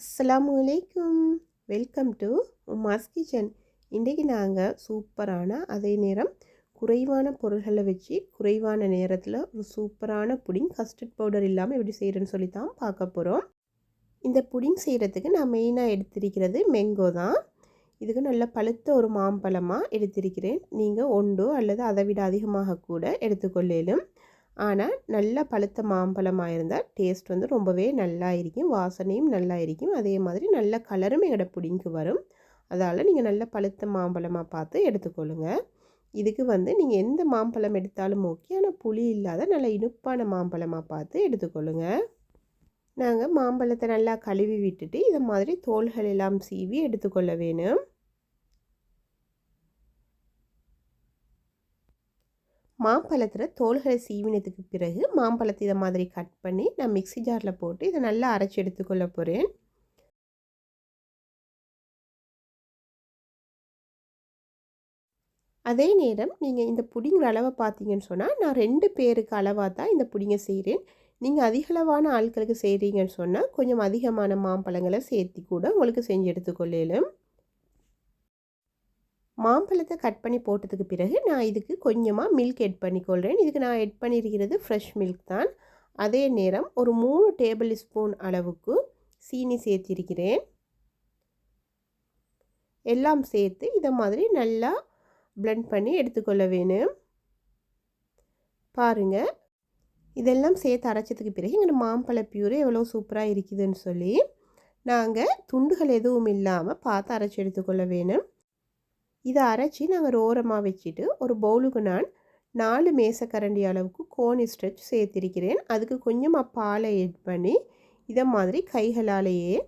அஸ்லாமு அலைக்கும். Welcome to Uma's kitchen. இன்றைக்கி நாங்கள் சூப்பரான அதே நேரம் குறைவான பொருள்களை வச்சு குறைவான நேரத்தில் ஒரு சூப்பரான புடிங் கஸ்டர்ட் பவுடர் இல்லாமல் எப்படி செய்கிறேன்னு சொல்லி தான் பார்க்க போகிறோம் இந்த புடிங் செய்கிறதுக்கு நான் மெயினாக எடுத்திருக்கிறது மெங்கோ தான். இதுக்கு நல்ல பழுத்த ஒரு மாம்பழமாக எடுத்திருக்கிறேன். நீங்கள் ஒன்றோ அல்லது அதை விட அதிகமாக கூட எடுத்துக்கொள்ளலும். ஆனால் நல்ல பழுத்த மாம்பழமாக இருந்தால் டேஸ்ட் வந்து ரொம்பவே நல்லா இருக்கும் வாசனையும் நல்லா இருக்கும் அதே மாதிரி நல்ல கலரும் எங்களோட பிடிங்கி வரும். அதால் நீங்கள் நல்ல பழுத்த மாம்பழமாக பார்த்து எடுத்துக்கொள்ளுங்க. இதுக்கு வந்து நீங்கள் எந்த மாம்பழம் எடுத்தாலும் ஓகே ஆனால் புளி இல்லாத நல்ல இனிப்பான மாம்பழமாக பார்த்து எடுத்துக்கொள்ளுங்க. நாங்கள் மாம்பழத்தை நல்லா கழுவி விட்டுட்டு இதை மாதிரி தோள்கள் எல்லாம் சீவி எடுத்துக்கொள்ள வேணும். மாம்பழத்தில் தோள்களை சீவினதுக்கு பிறகு மாம்பழத்தை இதை மாதிரி கட் பண்ணி நான் மிக்சி ஜாரில் போட்டு இதை நல்லா அரைச்சி எடுத்துக்கொள்ள போகிறேன் அதே நேரம் நீங்கள் இந்த புடிங்கிற அளவை பார்த்தீங்கன்னு சொன்னால் நான் ரெண்டு பேருக்கு அளவாக தான் இந்த புடிங்கை செய்கிறேன் நீங்கள் அதிகளவான ஆட்களுக்கு செய்கிறீங்கன்னு சொன்னால் கொஞ்சம் அதிகமான மாம்பழங்களை சேர்த்தி கூட உங்களுக்கு செஞ்சு எடுத்துக்கொள்ளலும். மாம்பழத்தை கட் பண்ணி போட்டதுக்கு பிறகு நான் இதுக்கு கொஞ்சமாக மில்க் எட் பண்ணிக்கொள்கிறேன் இதுக்கு நான் எட் பண்ணியிருக்கிறது ஃப்ரெஷ் மில்க் தான். அதே நேரம் ஒரு மூணு டேபிள் ஸ்பூன் அளவுக்கு சீனி சேர்த்திருக்கிறேன். எல்லாம் சேர்த்து இதை மாதிரி நல்லா பிளெண்ட் பண்ணி எடுத்துக்கொள்ள வேணும். பாருங்கள் இதெல்லாம் சேர்த்து அரைச்சதுக்கு பிறகு எங்கள் மாம்பழ பியூர் எவ்வளோ சூப்பராக இருக்குதுன்னு சொல்லி நாங்கள் துண்டுகள் எதுவும் இல்லாமல் பார்த்து அரைச்சி எடுத்துக்கொள்ள வேணும். இதை அரைச்சி நாங்கள் ஓரமாக வச்சுட்டு ஒரு பவுலுக்கு நான் நாலு மேசக்கரண்டி அளவுக்கு கோனி ஸ்ட்ரெச் சேர்த்திருக்கிறேன். அதுக்கு கொஞ்சமாக பாலை எட் பண்ணி இதை மாதிரி கைகளாலேயே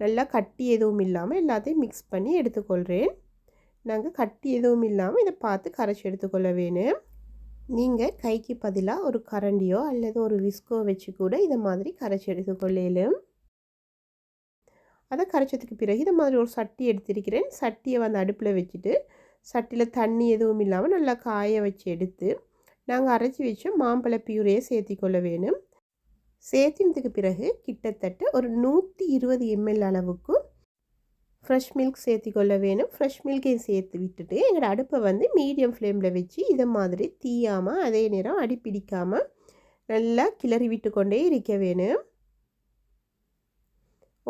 நல்லா கட்டி எதுவும் இல்லாமல் எல்லாத்தையும் மிக்ஸ் பண்ணி எடுத்துக்கொள்கிறேன் நாங்கள் கட்டி எதுவும் இல்லாமல் இதை பார்த்து கரைச்சி எடுத்துக்கொள்ள வேணும். நீங்கள் கைக்கு பதிலாக ஒரு கரண்டியோ அல்லது ஒரு விஸ்கோ வச்சு கூட இதை மாதிரி கரைச்சி எடுத்துக்கொள்ளலும். அதை கரைச்சதுக்கு பிறகு இதை மாதிரி ஒரு சட்டி எடுத்திருக்கிறேன். சட்டியை வந்து அடுப்பில் வச்சுட்டு சட்டியில் தண்ணி எதுவும் இல்லாமல் நல்லா காய வச்சு எடுத்து நாங்கள் அரைச்சி வச்ச மாம்பழ பியூரையை சேர்த்திக்கொள்ள வேணும். சேர்த்தினதுக்கு பிறகு கிட்டத்தட்ட ஒரு நூற்றி இருபது எம்எல் அளவுக்கு ஃப்ரெஷ் மில்க் சேர்த்திக்கொள்ள வேணும். ஃப்ரெஷ் மில்கையும் சேர்த்து விட்டுட்டு எங்களோட அடுப்பை வந்து மீடியம் ஃப்ளேமில் வச்சு இதை மாதிரி தீயாமல் அதே நேரம் அடி பிடிக்காமல் நல்லா கிளறி விட்டு கொண்டே இருக்க வேணும்.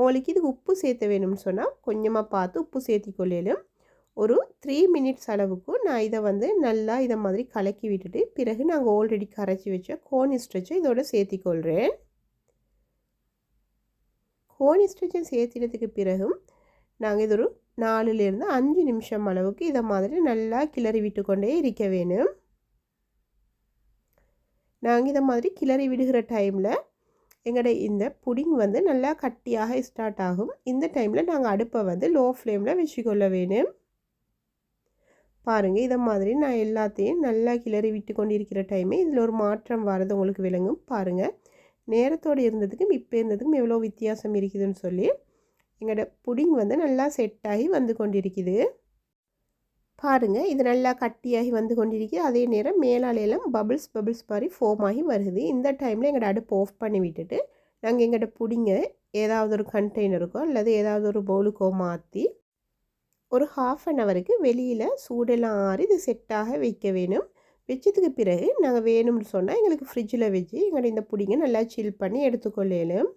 உங்களுக்கு இது உப்பு சேர்த்த வேணும்னு சொன்னால் கொஞ்சமாக பார்த்து உப்பு சேர்த்திக்கொள்ளலும் ஒரு த்ரீ மினிட்ஸ் அளவுக்கு நான் இதை வந்து நல்லா இதை மாதிரி கலக்கி விட்டுட்டு பிறகு நாங்கள் ஆல்ரெடி கரைச்சி வச்ச கோனி ஸ்ட்ரெச்சை இதோட சேர்த்திக்கொள்கிறேன் கோனி ஸ்ட்ரெச்சை சேர்த்தினதுக்கு பிறகும் நாங்கள் இது ஒரு நாலுலேருந்து அஞ்சு நிமிஷம் அளவுக்கு இதை மாதிரி நல்லா கிளறி விட்டு கொண்டே இருக்க வேணும். நாங்கள் இதை மாதிரி கிளறி விடுகிற டைமில் எங்களோட இந்த புடிங் வந்து நல்லா கட்டியாக ஸ்டார்ட் ஆகும். இந்த டைமில் நாங்கள் அடுப்பை வந்து லோ ஃப்ளேமில் வச்சுக்கொள்ள வேணும். பாருங்கள் இதை மாதிரி நான் எல்லாத்தையும் நல்லா கிளறி விட்டு கொண்டு இருக்கிற டைமே இதில் ஒரு மாற்றம் வரது உங்களுக்கு விளங்கும். பாருங்கள் நேரத்தோடு இருந்ததுக்கும் இப்போ இருந்ததுக்கும் எவ்வளோ வித்தியாசம் இருக்குதுன்னு சொல்லி எங்களோட புடிங் வந்து நல்லா செட் ஆகி வந்து கொண்டிருக்குது. பாருங்கள் இது நல்லா கட்டியாகி வந்து கொண்டிருக்குது அதே நேரம் மேலாலையெல்லாம் பபிள்ஸ் பபிள்ஸ் மாதிரி ஃபோம் ஆகி வருது. இந்த டைமில் எங்களோட அடுப்பு ஆஃப் பண்ணி விட்டுட்டு நாங்கள் எங்கள்கிட்ட பிடிங்க ஏதாவது ஒரு கண்டெய்னருக்கோ அல்லது ஏதாவது ஒரு பவுலுக்கோ மாற்றி ஒரு ஹாஃப் அன் ஹவருக்கு வெளியில் சூடெல்லாம் ஆறி இது செட்டாக வைக்க வேணும். வச்சதுக்கு பிறகு நாங்கள் வேணும்னு சொன்னால் எங்களுக்கு ஃப்ரிட்ஜில் வச்சு எங்களோட இந்த பிடிங்க நல்லா சில் பண்ணி எடுத்துக்கொள்ளலும்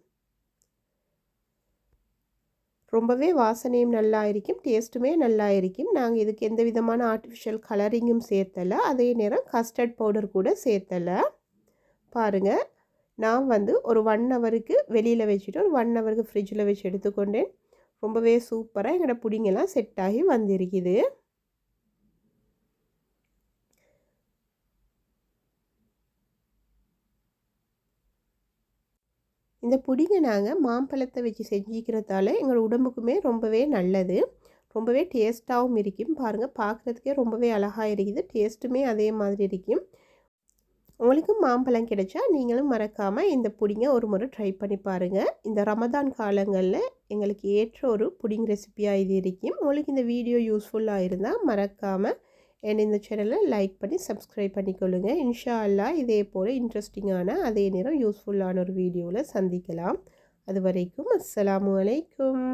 ரொம்பவே வாசனையும் நல்லா இருக்கும் டேஸ்ட்டுமே நல்லா இருக்கும் நாங்கள் இதுக்கு எந்த விதமான ஆர்டிஃபிஷியல் கலரிங்கும் சேர்த்தலை. அதே நேரம் கஸ்டர்ட் பவுடர் கூட சேர்த்தலை. பாருங்கள் நான் வந்து ஒரு ஒன் ஹவருக்கு வெளியில் வச்சுட்டு ஒரு ஒன் ஹவருக்கு ஃப்ரிட்ஜில் வச்சு எடுத்துக்கொண்டேன். ரொம்பவே சூப்பராக எங்களோட புடிங்கெல்லாம் செட் ஆகி வந்திருக்குது. இந்த புடிங்கை நாங்கள் மாம்பழத்தை வச்சு செஞ்சுக்கிறதால எங்கள் உடம்புக்குமே ரொம்பவே நல்லது. ரொம்பவே டேஸ்ட்டாகவும் இருக்கும். பாருங்கள் பார்க்குறதுக்கே ரொம்பவே அழகாக இருக்குது. டேஸ்ட்டுமே அதே மாதிரி இருக்கும். உங்களுக்கும் மாம்பழம் கிடைச்சா நீங்களும் மறக்காமல் இந்த புடிங்கை ஒரு முறை ட்ரை பண்ணி பாருங்கள் இந்த ரமதான் காலங்களில் எங்களுக்கு ஏற்ற ஒரு புடிங் ரெசிபியாக இது இருக்கும். உங்களுக்கு இந்த வீடியோ யூஸ்ஃபுல்லாக இருந்தால் மறக்காமல் என் இந்த சேனலை லைக் பண்ணி சப்ஸ்கிரைப் பண்ணிக்கொள்ளுங்க. இன்ஷா அல்லா இதே போல் இன்ட்ரெஸ்டிங்கான அதே நேரம் யூஸ்ஃபுல்லான ஒரு வீடியோவில் சந்திக்கலாம். அது வரைக்கும் அஸ்ஸலாமு அலைக்கும்.